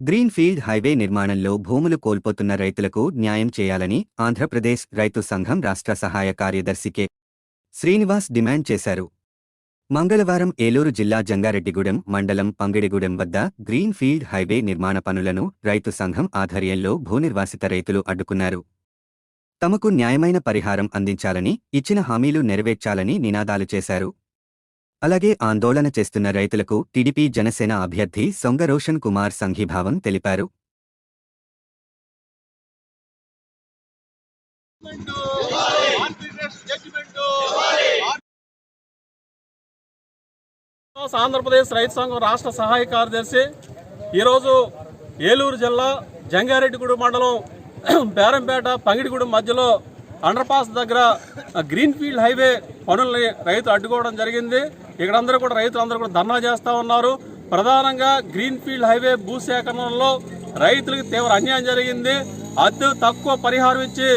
Greenfield highway నిర్మాణంలో భూములు కోల్పోతున్న రైతులకు న్యాయం చేయాలని ఆంధ్రప్రదేశ్ రైతు సంఘం రాష్ట్ర సహాయ కార్యదర్శి కె. శ్రీనివాస్ డిమాండ్ చేశారు. మంగళవారం ఏలూరు జిల్లా జంగారెడ్డిగూడెం మండలం పంగిడిగూడెం వద్ద గ్రీన్ఫీల్డ్ హైవే నిర్మాణ పనులను రైతు సంఘం ఆధ్వర్యంలో భూనిర్వాసిత రైతులు అడ్డుకున్నారు. తమకు న్యాయమైన పరిహారం అందించాలని ఇచ్చిన హామీలు నెరవేర్చాలని నినాదాలు చేశారు. అలాగే ఆందోళన చేస్తున్న రైతులకు టీడీపీ జనసేన అభ్యర్థి సొంగరోషన్ కుమార్ సంఘీభావం తెలిపారు. ఆంధ్రప్రదేశ్ రైతు సంఘం రాష్ట్ర సహాయ కార్యదర్శి ఈరోజు ఏలూరు జిల్లా జంగారెడ్డిగూడు మండలం బేరంపేట పంగిడిగూడెం మధ్యలో అండర్పాస్ దగ్గర గ్రీన్ ఫీల్డ్ హైవే పనుల్ని రైతు అడ్డుకోవడం జరిగింది. ఇక్కడ అందరూ కూడా రైతులు అందరూ కూడా ధర్నా చేస్తూ ఉన్నారు. ప్రధానంగా గ్రీన్ ఫీల్డ్ హైవే భూసేకరణలో రైతులకు తీవ్ర అన్యాయం జరిగింది. అద్దె తక్కువ పరిహారం ఇచ్చి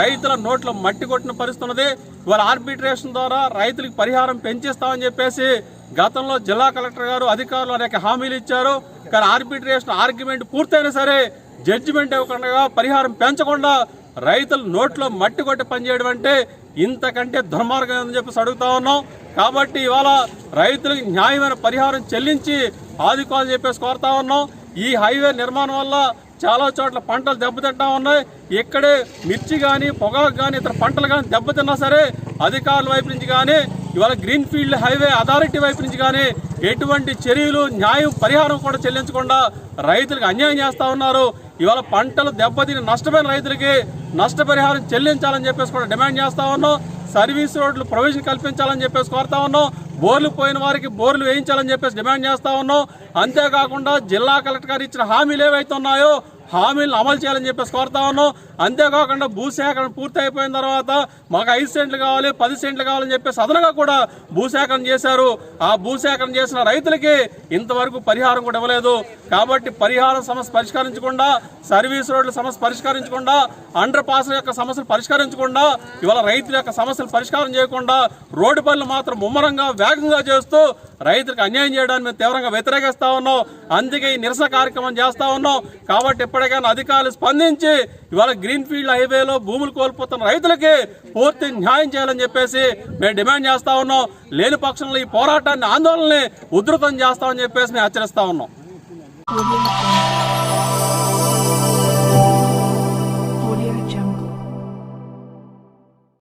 రైతుల నోట్లో మట్టి కొట్టిన పరిస్థితి ఉన్నది ఇవాళ ఆర్బిట్రేషన్ ద్వారా రైతులకు పరిహారం పెంచిస్తామని చెప్పేసి గతంలో జిల్లా కలెక్టర్ గారు అధికారులు అనేక హామీలు ఇచ్చారు. కానీ ఆర్బిట్రేషన్ ఆర్గ్యుమెంట్ పూర్తయినా సరే జడ్జిమెంట్ ఇవ్వకుండా పరిహారం పెంచకుండా రైతుల నోట్లో మట్టి కొట్టి పనిచేయడం అంటే ఇంతకంటే దుర్మార్గం అని చెప్పేసి అడుగుతా ఉన్నాం. కాబట్టి ఇవాళ రైతులకు న్యాయమైన పరిహారం చెల్లించి ఆదుకోవాలని చెప్పేసి కోరుతా ఉన్నాం. ఈ హైవే నిర్మాణం వల్ల చాలా చోట్ల పంటలు దెబ్బతింటా ఉన్నాయి. ఇక్కడే మిర్చి కానీ పొగాకు కానీ ఇతర పంటలు కానీ దెబ్బతిన్నా సరే అధికారుల వైపు నుంచి కానీ ఇవాళ గ్రీన్ ఫీల్డ్ హైవే అథారిటీ వైపు నుంచి కానీ ఎటువంటి చర్యలు న్యాయం పరిహారం కూడా చెల్లించకుండా రైతులకు అన్యాయం చేస్తా ఉన్నారు. ఇవాళ పంటలు దెబ్బతిని నష్టమైన రైతులకి నష్టపరిహారం చెల్లించాలని చెప్పేసి కూడా డిమాండ్ చేస్తా ఉన్నాం. సర్వీస్ రోడ్లు ప్రొవిజన్ కల్పించాలని చెప్పేసి కోరుతా ఉన్నాం. బోర్లు పోయిన వారికి బోర్లు వేయించాలని చెప్పేసి డిమాండ్ చేస్తా ఉన్నాం. అంతేకాకుండా జిల్లా కలెక్టర్ గారు ఇచ్చిన హామీలు ఏవైతే ఉన్నాయో హామీలను అమలు చేయాలని చెప్పేసి కోరుతా ఉన్నాం. అంతేకాకుండా భూసేకరణ పూర్తి అయిపోయిన తర్వాత మాకు ఐదు సెంట్లు కావాలి పది సెంట్లు కావాలని చెప్పేసి అదనంగా కూడా భూసేకరణ చేశారు. ఆ భూసేకరణ చేసిన రైతులకి ఇంతవరకు పరిహారం కూడా ఇవ్వలేదు. కాబట్టి పరిహార సమస్య పరిష్కరించకుండా సర్వీస్ రోడ్ల సమస్య పరిష్కరించకుండా అండర్ పాస్ యొక్క సమస్యలు పరిష్కరించకుండా ఇవాళ రైతుల యొక్క సమస్యలు పరిష్కారం చేయకుండా రోడ్డు పనులు మాత్రం ముమ్మరంగా వేగంగా చేస్తూ రైతులకు అన్యాయం చేయడానికి మేము తీవ్రంగా వ్యతిరేకిస్తా ఉన్నాం. అందుకే ఈ నిరసన కార్యక్రమం చేస్తా ఉన్నాం. కాబట్టి ఎప్పటికైనా అధికారులు స్పందించి ఇవాళ గ్రీన్ ఫీల్డ్ హైవేలో భూములు కోల్పోతున్న రైతులకి పూర్తి న్యాయం చేయాలని చెప్పేసి మేము డిమాండ్ చేస్తా ఉన్నాం. లేని పక్షంలో ఈ పోరాటాన్ని ఆందోళనని ఉధృతం చేస్తామని చెప్పేసి మేము హెచ్చరిస్తా ఉన్నాం.